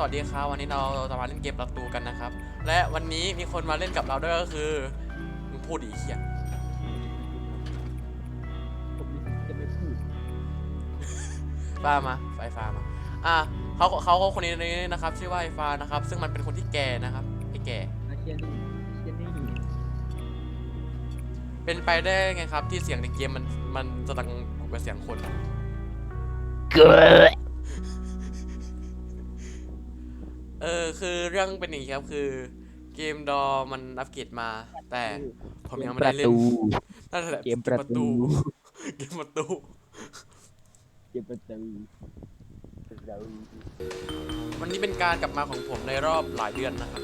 สวัสดีครับวันนี้เราจะมาเล่นเกมประตูกันนะครับ และวันนี้มีคนมาเล่นกับเราด้วยก็คือมึงพูดอีเหี้ยผมจะไม่พูดฟ้ามาไฟฟ้ามาอะเขาเขาเขาคนนี้นะครับ ชื่อว่าไอฟ้านะครับ ซึ่งมันเป็นคนที่แก่นะครับไอแก่ อาเชียนี่เชียนี่เป็นไปได้ไงครับ ที่เสียงในเกมมันมันจะดังกว่าเสียงคน เออคือเรื่องเป็นอย่างนี้ครับคือ เกมดอมันอัปเกรดมา แต่ผมยังไม่ได้เล่นนั่นแหละเกมประตู เกมประตูเกมประตูประตูวันนี้เป็นการกลับมาของผมในรอบหลายเดือนนะครับ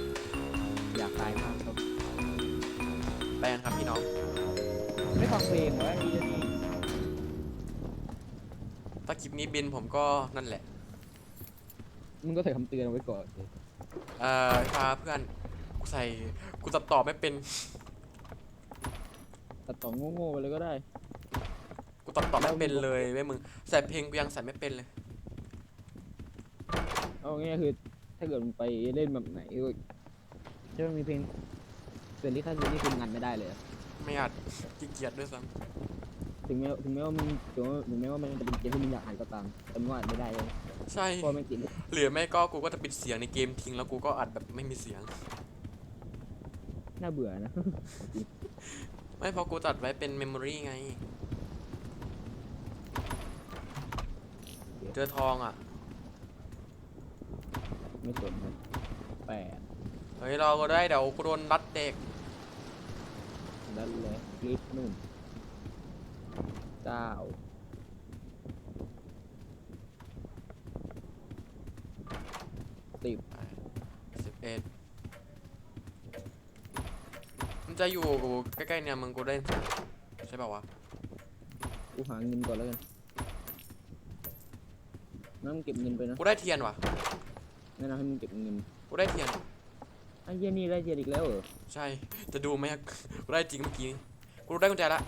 อยากตายมากครับไปกันครับพี่น้อง ไม่ฟังเพลงเหรอไอ้เชียนี่ถ้าคลิปนี้บินผมก็นั่นแหละ มึงก็ใส่คำเตือนเอาไว้ก่อนสิเอ่อพาเพื่อนกูใส่กูตัดต่อไม่เป็นตัดต่อโง่ๆไปเลยก็ได้ กูตัดต่อไม่เป็นเลยเว้ยมึงใส่เพลงกูยังใส่ไม่เป็นเลย เอาง่ายๆคือ ถ้าเกิดมึงไปเล่นแบบไหนก็จะไม่มีเพลงเกิดลิขสิทธิ์นี่คืองานไม่ได้เลยอะไม่อาจขี้เกียจด้วยซ้ถึงแม้ถึงแม้ว่ามึงถึงแม้ว่าถึงแม้ว่ามันจะเป็นเกมที่มึงอยากอ่านก็ตามแต่มึงก็อ่านไม่ได้เลยำ ใช่เพราะไม่ติดหรือไม่ก็กูก็จะปิดเสียงในเกมทิ้งแล้วกูก็อัดแบบไม่มีเสียง น่าเบื่อนะ ไม่เพราะกูตัดไว้เป็นเมมโมรีไง เจอทองอะ ไม่สนครับแปดเฮ้ยเราก็ได้เดี๋ยวกูโดนรัดเด็กนั่นแหละคลิปนู่นเก้า สิบสิบเอ็ดมันจะอยู่กูใกล้ๆเนี่ยมึงกูได้ใช่ป่าวะกูหาเงินก่อนแล้วกันน้ำเก็บเงินไปนะกูได้เทียนว่ะแนะนำให้มึงเก็บเงินกูได้เทียนไอ้เหี้ยนี่ได้เจียนอีกแล้วเหรอใช่จะดูไหมอะกูได้จริงเมื่อกี้กูได้กุญแจละ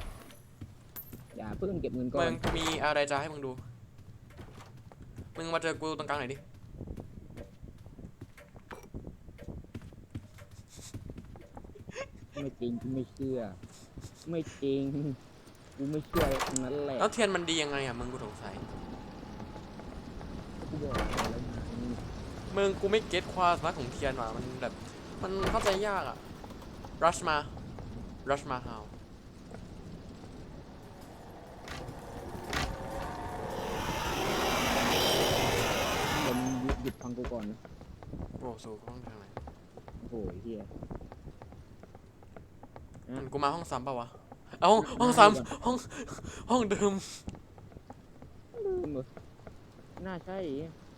อย่าเพิ่งเก็บเงินก่อมึนงมีอะไรจะให้มึงดูมึงมาเจอกูตรงกลางหน่อยดิ ไม่จริงกูไม่เชื่อ ไม่จริงกูไม่เชื่อตรงนั้นแหละแล้วเทียนมันดียังไงอะมึงกูสงสัยกูบอกแล้วไงมึงกูไม่เก็ตความสามารถของเทียนว่ะมันแบบ มันเข้าใจยากอะรัชมารัชมาฮาวเดี๋ยวมึงหยุดหยุดฟังกูก่อนนะโอ้สูห้องทางไหนโอ้โหไอ้เฮีย อืมกูมาห้องซ้ำป่าวะ เอ้าห้องซ้ำห้องห้องเดิมลืมเหรอน่าใช่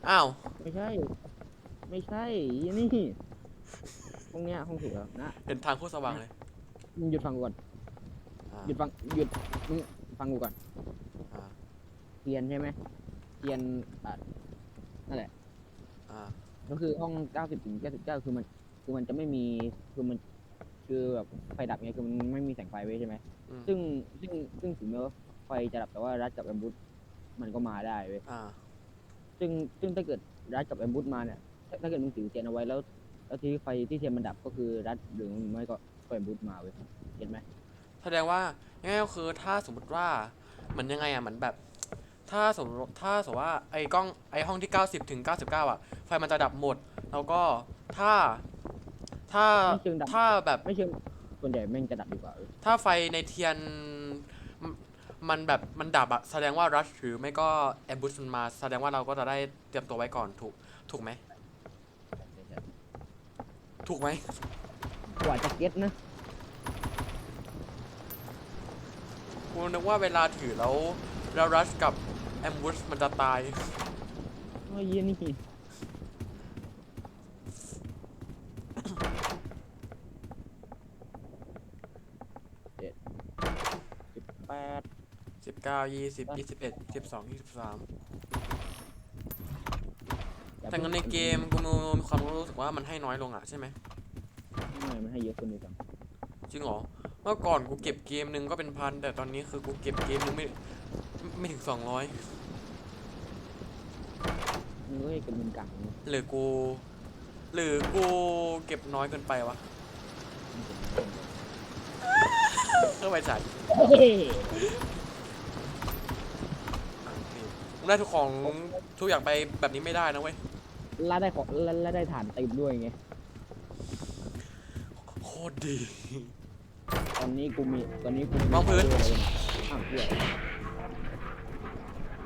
อ้าว ไม่ใช่ ไม่ใช่ยี่นี่ห้องเนี้ยห้องถูกแล้วนะเห็นทางโคตรสว่างเลยมึงหยุดฟังกูก่อนอ่าหยุดฟังหยุดมึงฟังกูก่อนอ่าเทียนใช่ไหมเทียนอะนั่นแหละอ่าก็คือห้อง 90ถึง99 คือมัน คือมันจะไม่มีคือมัน คือแบบไฟดับไงคือมันไม่มีแสงไฟไว้ใช่ไหมอืมซึ่งซึ่งซึ่งถึงแม้ว่าไฟจะดับแต่ว่ารัดกับแอมบูสมันก็มาได้เว้ยอ่า ซึ่งซึ่งถ้าเกิดรัดกับแอมบูสมาเนี่ยถ้าถ้าเกิดมึงถือเทียนเอาไว้แล้วแล้วที่ไฟที่เทียนมันดับก็คือรัดหรือไม่ก็แอมบูสมาเว้ยเห็นไหมแสดงว่าง่ายๆก็คือถ้าสมมติว่าเหมือนยังไงอะเหมือนแบบ ถ้าสมมติถ้าสมมติว่าไอ้กล้องไอ้ห้องที่ 90 ถึง 99 อะ ไฟมันจะดับหมด แล้วก็ถ้า ถ้าไม่เชิงดับ ถ้าแบบไม่เชิงส่วนใหญ่แม่งจะดับดีกว่าเว้ยถ้าไฟในเทียนมมันแบบมันดับอะแสดงว่ารัชหรือไม่ก็แอมบูสมันมา แสดงว่าเราก็จะได้เตรียมตัวไว้ก่อนถูกถูกไหมถูกไหมกว่าจะเก็ตนะกูนึกว่าเวลาถือแล้วแล้วรัชกับแอมบูสมันจะตาย โอ้ยเหี้ยนี่เจ็ดสิบแปด สิบเก้ายี่สิบยี่สิบเอ็ดสิบสองยี่สิบสามแต่เงินในเกมกูมีความรู้สึกว่ามันให้น้อยลงอะใช่ไหมไม่มันให้เยอะขึ้นเลยซ้จริงเหรอเมื่อก่อนกูเก็บเกมหนึ่งก็เป็นพัน แต่ตอนนี้คือกูเก็บเกมหนึ่งไม่ไม่ถึงสองร้อยำมึงก็ให้เก็บเงินกักนะหรือกู หรือกูเก็บน้อยเกินไปวะเข้าไปจ่ายเฮ้ยมึง ได้ทุกของทุกอย่างไปแบบนี้ไม่ได้นะเว้ยแล้วได้ของแล้วแล้วได้ฐานเต็มด้วยไง โคตรดี ตอนนี้กูมี ตอนนี้กูมองพื้น อ้าวเหี้ย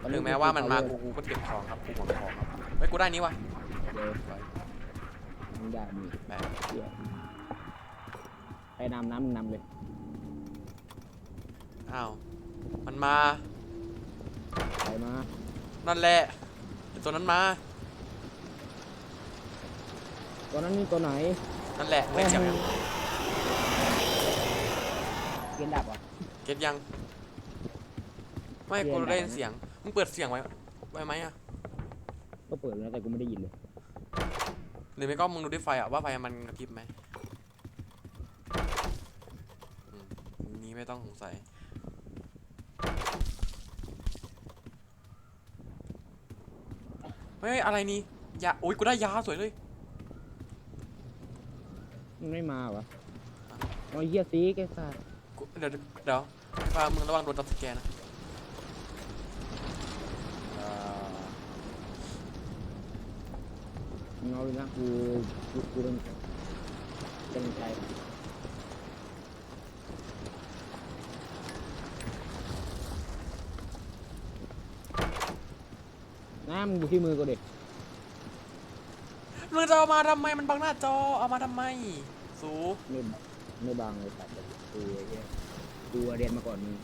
ตอนนี้ถึงแม้ว่ามันมากูกูก็เก็บของครับกูหมดของครับเฮ้ยกูได้นี้วะเดี๋ยวมึงได้มีแหมเหี้ยใครนำน้ำมึงนำเลย อ้าวมันมาใครมา นั่นแหละไอ้ตัวนั้นมา ตัวนั้นนี่ตัวไหนนั่นแหละไม่เสียงยังเกียนดับอะ เก็ตยัง ไม่เสียงกูดังได้ยินนะเสียง มึงเปิดเสียงไว้ไว้ไหมอะก็เปิดแล้วแต่กูไม่ได้ยินเลย หรือไม่ก็มึงดูด้วยไฟอะว่าไฟมันกระพริบไหมอืมนี้ไม่ต้องสงสัย เฮ้ยอะไรนี่ยาโอ้ยกูได้ยาสวยเลยมันไม่มาวะเอาเหี้ยซีแกสัตว์กูเดี๋ยวเดี๋ยวฟ้ามึงระวังโดนจับสแกนนะอ่ามึงเอาเลยนะกูกูกูเป็นเป็นใจ มึงดูที่มือกูดิมึงจะเอามาทำไมมันบังหน้าจอเอามาทำไม สู ไม่ไม่บางเลยสัตว์แต่กูไอ้เหี้ยกูเรียนมาก่อนมึง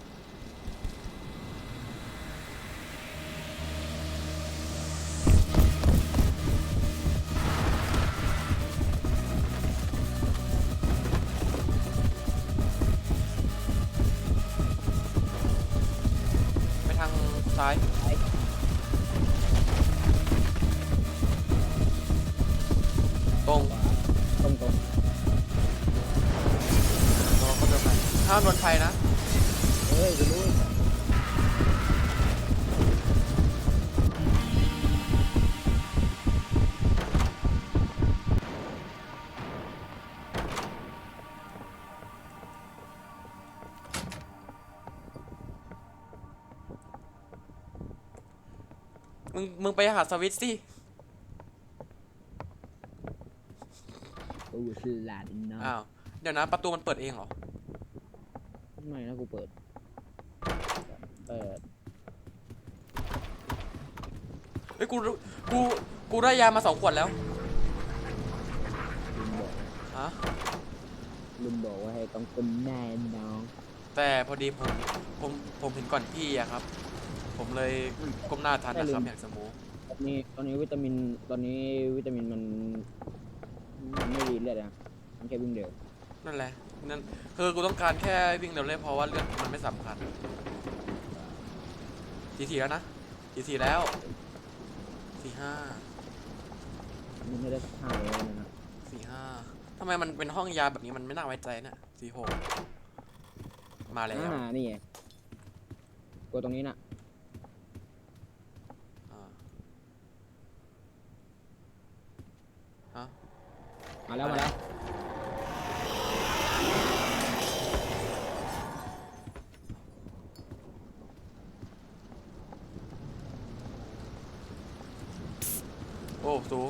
มึงมึงไปหาสวิตช์สิกูฉลาดเนาะอ้าวเดี๋ยวนะประตูมันเปิดเองเหรอไม่นะกูเปิด เปิดเฮ้ยกูรู้กูกูได้ยามาสองขวดแล้วลืมบอกฮะลืมบอกว่าให้ต้องเป็นแน่น้อง แต่พอดีผมผมผมเห็นก่อนพี่อะครับ ผมเลยก้มหน้าทันนะครับอยากสมูตอนนี้ตอนนี้วิตามินตอนนี้วิตามินมันมันไม่ดีเลือดนะมันแค่วิ่งเร็วนั่นแหละนั่นคือกูต้องการแค่วิ่งเร็วเลยเพราะว่าเลือดมันไม่สำคัญทีทีแล้วนะทีทีแล้วสี่ห้ามันไม่ได้สักห้าเลยนะสี่ห้าทำไมมันเป็นห้องยาแบบนี้มันไม่น่าไว้ใจเนี่ยสี่หกมาแล้วอ่านี่ไงกดตรงนี้นะ อ่าฮะ มาแล้วมาแล้วโอ้สู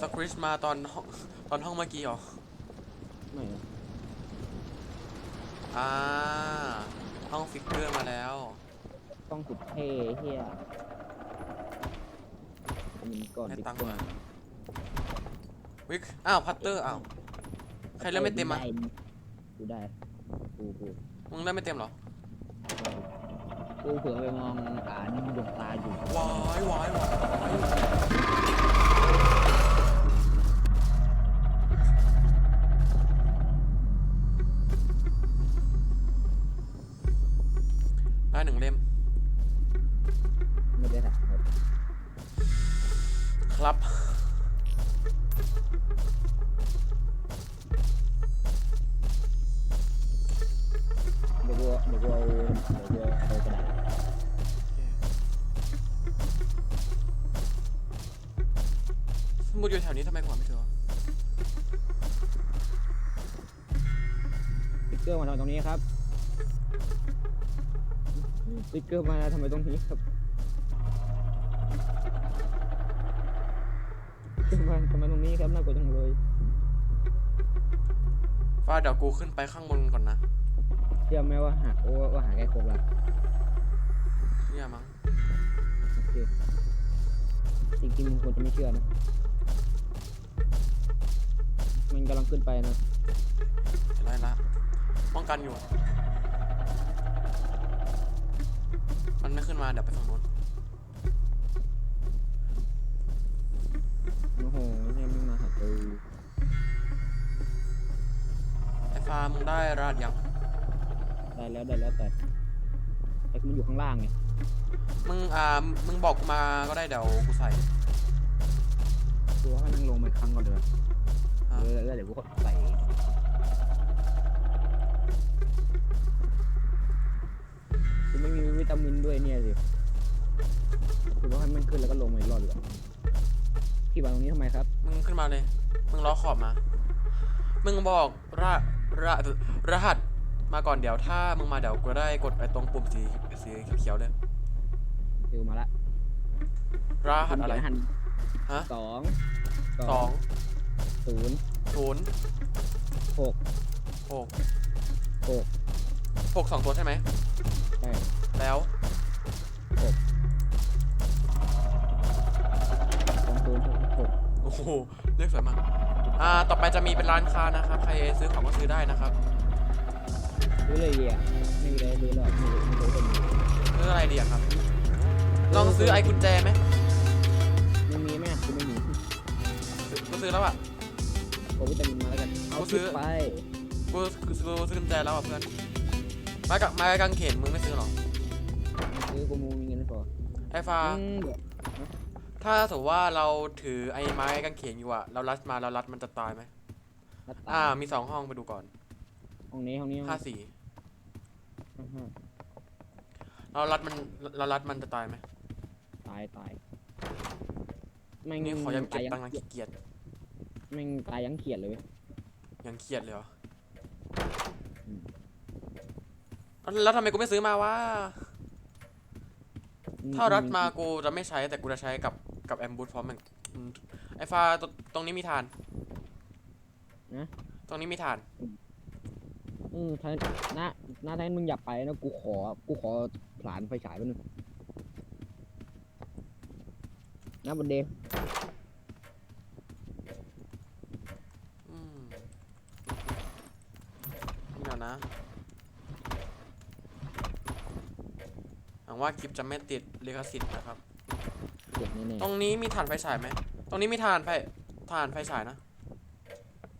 สคริสมาตอนห้องตอนห้องเมื่อกี้เหรอ ไม่นะอ่า ห้องฟิกเกอร์มาแล้ว ต้องสุดเท่เฮียมันก่อนให้ดีตังค์กว่ามา วิกอ้าวพัตเตอร์อ้าวใครเล่นไม่เต็มอะกูได้กูกูมึงเล่นไม่เต็มเหรอกูเผื่อไปมองอ่านดวงตาอยู่วายวายวาย มุดอยู่แถวนี้ทำไมกูหาไม่เจอวะสติ๊กเกอร์มาทำไมตรงนี้ครับสติ๊กเกอร์มาทำไมตรงนี้ครับสติ๊กเกอร์มาทำไมตรงนี้ครับน่ากลัวจังเลยฟ้าเดี๋ยวกูขึ้นไปข้างบนก่อนนะเชื่อไหมว่าหาโอ้ว่าหาแก้ครบแล้วเนี่ยมั้งโอเคจริงๆมึงควรจะไม่เชื่อนะ มันกำลังขึ้นไปนะอะไรละป้องกันอยู่ มันไม่ขึ้นมา เดี๋ยวไปฝั่งนู้นโอ้โหเนี่ยมึงมาหากูไอ้ฟ้ามึงได้รหัสยัง ได้แล้วได้แล้วแต่แต่มันอยู่ข้างล่างไงมึงอ่า มึงบอกกูมาก็ได้เดี๋ยวกูใส่ กูว่าให้นั่งลงมาอีกครั้งก่อนเดี๋ยวอะ เออแล้วเดี๋ยวกูก็ใส่กูไม่มีวิตามินด้วยเนี่ยสิกูว่าให้มันขึ้นแล้วก็ลงมาอีกรอบดีกว่าพี่วางตรงนี้ทำไมครับ มึงขึ้นมาเลย มึงล้อขอบมา มึงบอกรหัสรหัสรหัสมาก่อนเดี๋ยวถ้ามึงมาเดี๋ยวกูได้กดไอ้ตรงปุ่มสีสีเขียวๆเลยฟิวมาละรหัสอะไรหันฮะสองสอง ศูนย์ศูนย์หกหกหกหกสองตัวใช่ไหมใช่แล้วสองศูนย์หกหกโอ้โหเลือกสวยมากอ่าต่อไปจะมีเป็นร้านค้านะครับใครซื้อของก็ซื้อได้นะครับซื้อเลยเหี้ยไม่มีอะไรซื้อหรอกไม่รู้ไม่รู้เป็นซื้ออะไรดีอะครับ ลองซื้อไอ้กุญแจไหมมึงมีไหมอะกูไม่มีซื้อกูซื้อแล้วอะ โอวิตามินมาแล้วกัน เอากูซื้อไปกูกูซื้อกูซื้อกุญแจแล้วอะเพื่อนไม้กับไม้กางเขนมึงไม่ซื้อหรอซื้อกูมูมีเงินไม่พอไอ้ฟ้าอืมเดี๋ยวถ้าสมมติว่าเราถือไอ้ไม้กางเขนอยู่อะเรารัดมาเรารัดมันจะตายไหมรัดตาอ่ามีสองห้องไปดูก่อนห้องนี้ห้องนี้ห้องห้านี้สี่อ่าฮะเรารัดมันเรารัดมันจะตายไหมตายตายแม่งนี่ขอยังเก็บตายตังค์นะขี้เกียจ แม่งตายยังเขียดเลยเว้ยยังเครียดเลยเหรออืมแล้วแล้วทำไมกูไม่ซื้อมาวะอืถ้ารัดมากูจะไม่ใช้แต่กูจะใช้กับกับแอมบูทพร้อมมันอืมไอ้ฟ้าตรงตรงนี้มีฐาน นะตรงนี้มีฐาน อืมถ้าหน้าหน้าแทนมึงอย่าไปนะกูขอ กูขอผลานไฟฉายแป๊บนึงนะบันเดย์ อืม นี่นะนะหวังว่าคลิปจะไม่ติดลิขสิทธิ์นะครับเจ็บแน่ตรงนี้มีฐานไฟฉายไหม ตรงนี้มีฐานไฟฐานไฟฉายนะ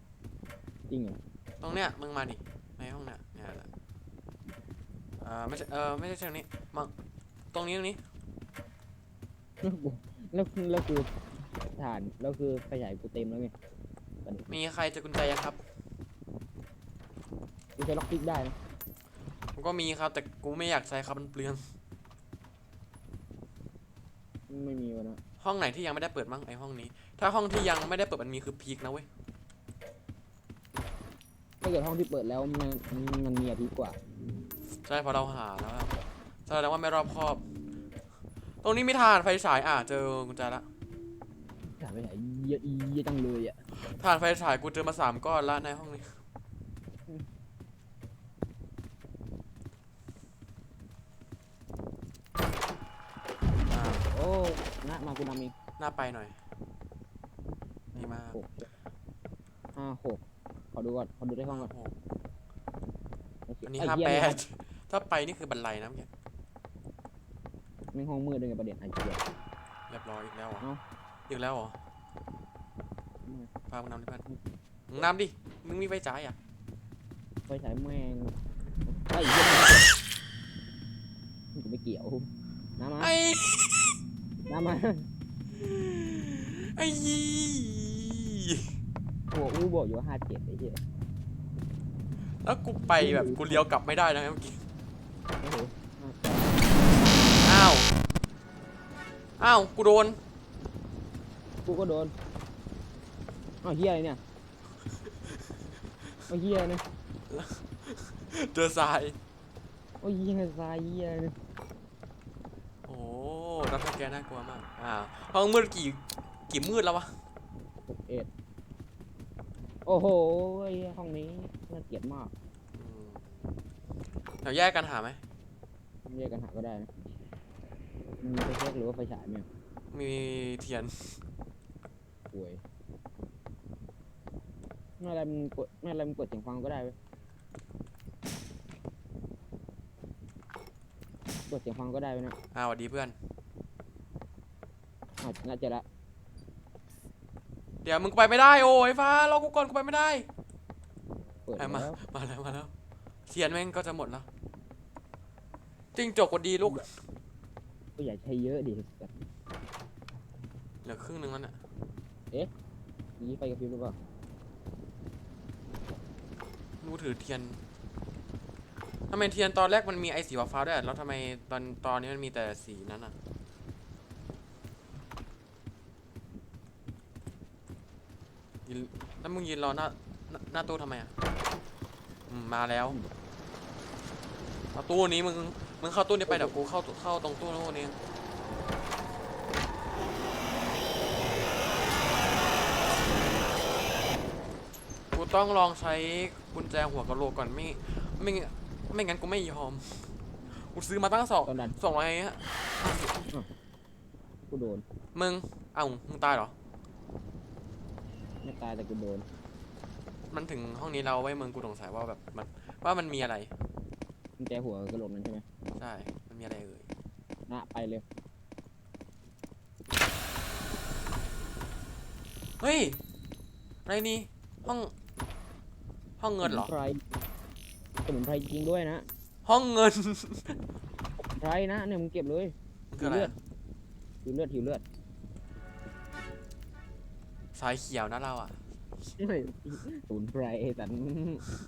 ๆจริงเหรอตรงเนี้ยมึงมาดิ ในห้องเนี้ยเนี่ยแหละอ่าไม่ใช่เออไม่ใช่ตรงนี้มาตรงนี้ตรงนี้ แล้วกูแล้วแล้วคือฐานแล้วคือไฟฉายกูเต็มแล้วไงมีใครเจะกุญแจยังครับกู ใช้ล็อกพิกได้นะผมก็มีครับ แต่กูไม่อยากใช้ครับมันเปลืองไม่มีวะนะห้องไหนที่ยังไม่ได้เปิดมั้งไอห้องนี้ ถ้าห้องที่ยังไม่ได้เปิดมันมีคือพีคนะเว้ยถ้าเกิดห้องที่เปิดแล้วมันมันมีอาทิตย์กว่าใช่เพราะเราหาแล้วครับแสดงว่าไม่รอบคอบ ตรงนี้มีฐานไฟฉายอะเจอกุญแจละถามไปไหนเยอะเยอะจังเลยอะฐานไฟฉายกูเจอมาสามก้อนละในห้องนี้ อ่าโอ้นะมากูนำเองหน้าไปหน่อย ดีมาก หกห้าหกขอดูก่อนขอดูได้ห้องก่อนโอ้โหโอเคอันนี้ไอ้ห้าเหี้ยแปนี่ห้อดงถ้าไปนี่คือบันไลนะเมื่อกี้แม่งห้องมืดด้วยไงประเด็นไอ้เหี้ย เรียบร้อยอีกแล้วเหรอเอ้าอีกแล้วเหรออืม พามึงนำดิเพื่อนมึงนำดิ มึงมีไฟฉายอะ ไฟฉายแม่งไอ้เหี้ยมันกูไม่เกี่ยวน้ำมาไอ้ น้ำมาไอ้ยี่โอ้อู้บอกอยู่ว่าห้าเจ็ดไอ้เหี้ยแล้วกูไปแบบกูเลี้ยวกลับไม่ได้นะเมื่อกี้โอ้โหอ้าวอ้าวกูโดนกูก็โดนอ้าวเฮียอะไรเนี่ยโอ้ยเฮียนะเจอทรายโอ้ยเฮียทรายเฮียนะโอ้รับสแกนน่ากลัวมาก อ่า ห้องมืดกี่กี่มืดแล้ววะหกเอ็ดโอ้โหไอ้เหี้ยห้องนี้น่าเกลียดมากอืมเดี๋ยวแยกกันหาไหมแยกกันหาก็ได้นะมีไฟแช็กหรือว่าไฟฉายไหมมีเทียน ป่วยไม่อะไรมันกดไม่อะไรมันกดเสียงฟังก็ได้เว้ยกดเสียงฟังก็ได้เว้ยนะ อ่าสวัสดีเพื่อน อ้าวน่าจะละเดี๋ยวมึงไปไม่ได้โอ้ยฟ้ารอกูก่อนกูไปไม่ได้เปิดไอ้มาแล้วมาแล้วมาแล้วเทียนแม่งก็จะหมดแล้วจิ้งจกกดดีลูกก็อย่าใช้เยอะดิแบบเหลือครึ่งหนึงแล้วเนี่ยนี้ไฟกระพริบหรือเปล่านูถือเทียนทำไมเทียนตอนแรกมันมีไอสีฟ้าๆด้วยอะแล้วทำไมตอนตอนนี้มันมีแต่สีนั้นอะ ยืนแล้วมึงยืนรอหน้าหน้าหน้าตู้ทำไมอะอืมมาแล้วเอาตู้นี้มึงมึงเข้าตู้นี้ไปเดี๋ยวกูเข้าเข้าตรงตู้นู้นนี้กูต้องลองใช้กุญแจหัวกะโหลกก่อนไม่ไม่งั้นไม่งั้นกูไม่ยอมกูซื้อมาตั้งสองตอนนั้น สองร้อยฮะกูโดน มึงเอ้ามึงตายเหรอ ไม่ตายแต่กูโดนมันถึงห้องนี้เราไว้ยมึงกูสงสัยว่าแบบมันว่ามันมีอะไรกุญแจหัวกระโหลกนั้นใช่ไหมใช่มันมีอะไรเอ่ยนะไปเลยเฮ้ยอะไรนี่ห้อง ห้องเงินเหรอสมุนไพรสมุนไพรจริงด้วยนะห้องเงินสมุนไพรนะเนี่ยมึงเก็บเลย มันคืออะไรอะ หิวเลือดหิวเลือด สายเขียวนะเราอะไม่สมุนไพรแต่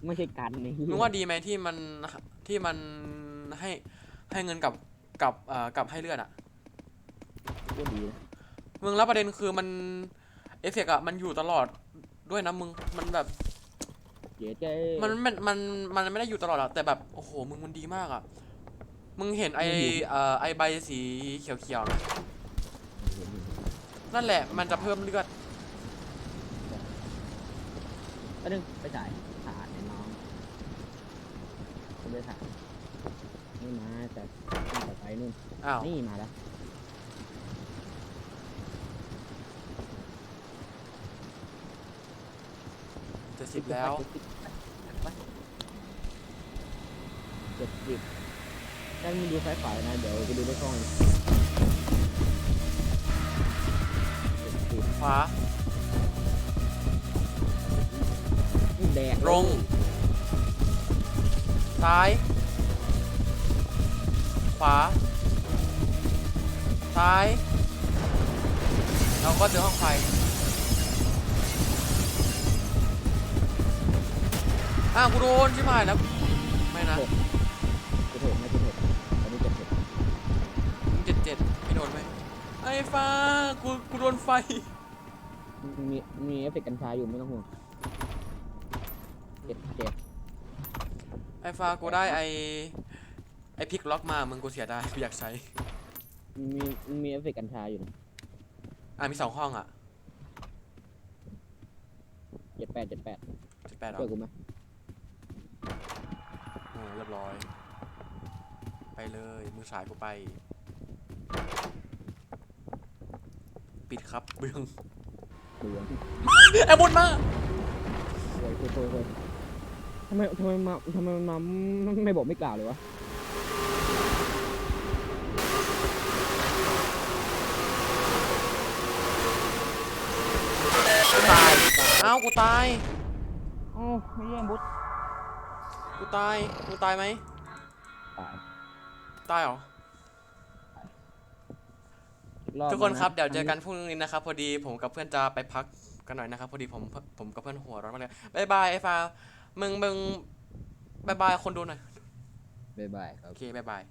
ไม่ใช่กันนี่มึงว่าดีไหมที่มันที่มันให้ให้เงินกับกับเอ่อกับให้เลือดอะก็ดีนะมึงแล้วประเด็นคือมันเอฟเฟกต์อะมันอยู่ตลอดด้วยนะมึงมันแบบเดี๋ยวใจมันมันมันมันไม่ได้อยู่ตลอดหรอกแต่แบบโอ้โหมึงมันดีมากอะมึงเห็นไอเอ่อไอใบสีเขียวๆไหมนั่นแหละมันจะเพิ่มเลือด อันนึงไปจ่ายถ่านไอ้น้องไปเลยถ่านนี่มาแต่นี่แต่ไปนู่น อ้าว นี่มาแล้ว จะสิบแล้ว เจ็ดสิบถ้ามึงดูซ้ายขวานะ เดี๋ยวกูดูได้กล้องเจ็ดสิบขวา แดกลงซ้าย ขวา ซ้าย เราก็เจอห้องไฟอ้าวกูโดนชิบหายแล้ว ไม่นะกูเถิดไม่กูเถิดตอนนี้เจ็ดสิบเจ็ดเจ็ดไม่โดนไหมไอ้ฟ้ากูกูโดนไฟ มีมีเอฟเฟกต์กัญชาอยู่ไม่ต้องห่วง เจ็ดเจ็ดไอ้ฟ้ากูได้ไอ้ไอ้พลิกล็อกมามึงกูเสียดายกูอยากใช้มีมีเอฟเฟกต์กัญชาอยู่นะอะมีสองห้องอะเจ็ดแปดเจ็ดแปดสิบแปดหรอช่วยกูไหมโอ้เรียบร้อย ไปเลยมือสายกูไป ปิดครับเบื้องดูวไอ้บุญมา โวยโวยโวยโวย ทำไมทำไมมาทำไมมาไม่ไม่บอกไม่กล่าวเลยวะตายเอ้ากูตาย โอ้ไม่แย่งบุ๊กูตาย กูตายไหม ตายตายเหรออีรอบทุกคนครับะเดี๋ยวเจอกันพรุ่งนี้นะครับ พอดีผมกับเพื่อนจะไปพักกันหน่อยนะครับ พอดีผมผมกับเพื่อนหัวร้อนมากเลยบายบายไอ้ฟ้า มึงมึงบายบายคนดูหน่อย บ๊ายบายครับ โอเคบายบาย